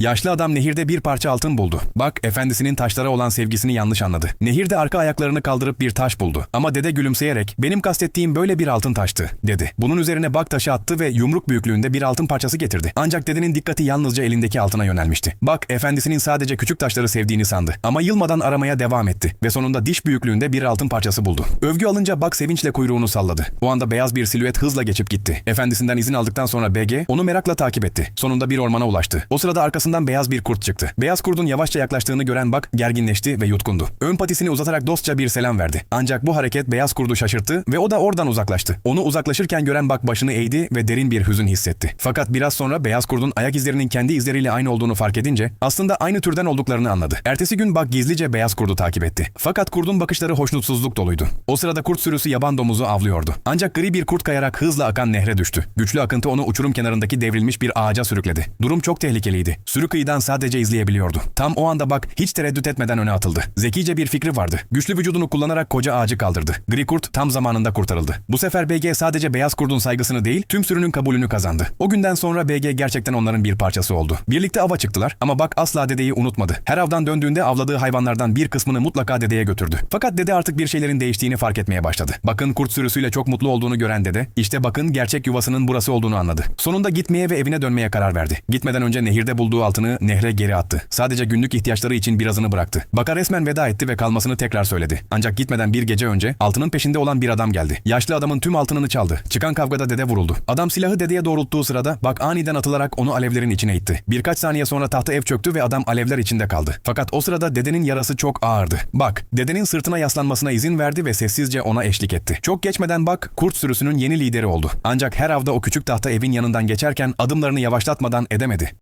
Yaşlı adam nehirde bir parça altın buldu. Bak efendisinin taşlara olan sevgisini yanlış anladı. Nehirde arka ayaklarını kaldırıp bir taş buldu. Ama dede gülümseyerek benim kastettiğim böyle bir altın taştı dedi. Bunun üzerine bak taşı attı ve yumruk büyüklüğünde bir altın parçası getirdi. Ancak dedenin dikkati yalnızca elindeki altına yönelmişti. Bak efendisinin sadece küçük taşları sevdiğini sandı. Ama yılmadan aramaya devam etti ve sonunda diş büyüklüğünde bir altın parçası buldu. Övgü alınca bak sevinçle kuyruğunu salladı. O anda beyaz bir silüet hızla geçip gitti. Efendisinden izin aldıktan sonra BG onu merakla takip etti. Sonunda bir ormana ulaştı. O sırada arkasından beyaz bir kurt çıktı. Beyaz kurdun yavaşça yaklaştığını gören bak gerginleşti ve yutkundu. Ön patisini uzatarak dostça bir selam verdi. Ancak bu hareket beyaz kurdu şaşırttı ve o da oradan uzaklaştı. Onu uzaklaşırken gören bak başını eğdi ve derin bir hüzün hissetti. Fakat biraz sonra beyaz kurdun ayak izlerinin kendi izleriyle aynı olduğunu fark edince aslında aynı türden olduklarını anladı. Ertesi gün bak gizlice beyaz kurdu takip etti. Fakat kurdun bakışları hoşnutsuzluk doluydu. O sırada kurt sürüsü yaban domuzu avlıyordu. Ancak gri bir kurt kayarak hızla akan nehre düştü. Güçlü akıntı onu uçurum kenarındaki devrilmiş bir ağaca sürükledi. Durum çok tehlikeliydi. Sürü kıyıdan sadece izleyebiliyordu. Tam o anda bak hiç tereddüt etmeden öne atıldı. Zekice bir fikri vardı. Güçlü vücudunu kullanarak koca ağacı kaldırdı. Gri kurt tam zamanında kurtarıldı. Bu sefer BG sadece beyaz kurdun saygısını değil tüm sürünün kabulünü kazandı. O günden sonra BG gerçekten onların bir parçası oldu. Birlikte ava çıktılar ama bak asla dedeyi unutmadı. Her avdan döndüğünde avladığı hayvanlardan bir kısmını mutlaka dedeye götürdü. Fakat dede artık bir şeylerin değiştiğini fark etmeye başladı. Bakın kurt sürüsüyle çok mutlu olduğunu gören dede, işte bakın gerçek yuvasının burası olduğunu anladı. Sonunda gitmeye ve evine dönmeye karar verdi. Gitmeden önce nehirde bulduğu altını nehre geri attı. Sadece günlük ihtiyaçları için birazını bıraktı. Baka resmen veda etti ve kalmasını tekrar söyledi. Ancak gitmeden bir gece önce altının peşinde olan bir adam geldi. Yaşlı adamın tüm altınını çaldı. Çıkan kavgada dede vuruldu. Adam silahı dedeye doğrulttuğu sırada bak aniden atılarak onu alevlerin içine itti. Birkaç saniye sonra tahta ev çöktü ve adam alevler içinde kaldı. Fakat o sırada dedenin yarası çok ağırdı. Bak, dedenin sırtına yaslanmasına izin verdi ve sessizce ona eşlik etti. Çok geçmeden bak, kurt sürüsünün yeni lideri oldu. Ancak her avda o küçük tahta evin yanından geçerken adımlarını yavaşlatmadan edemedi.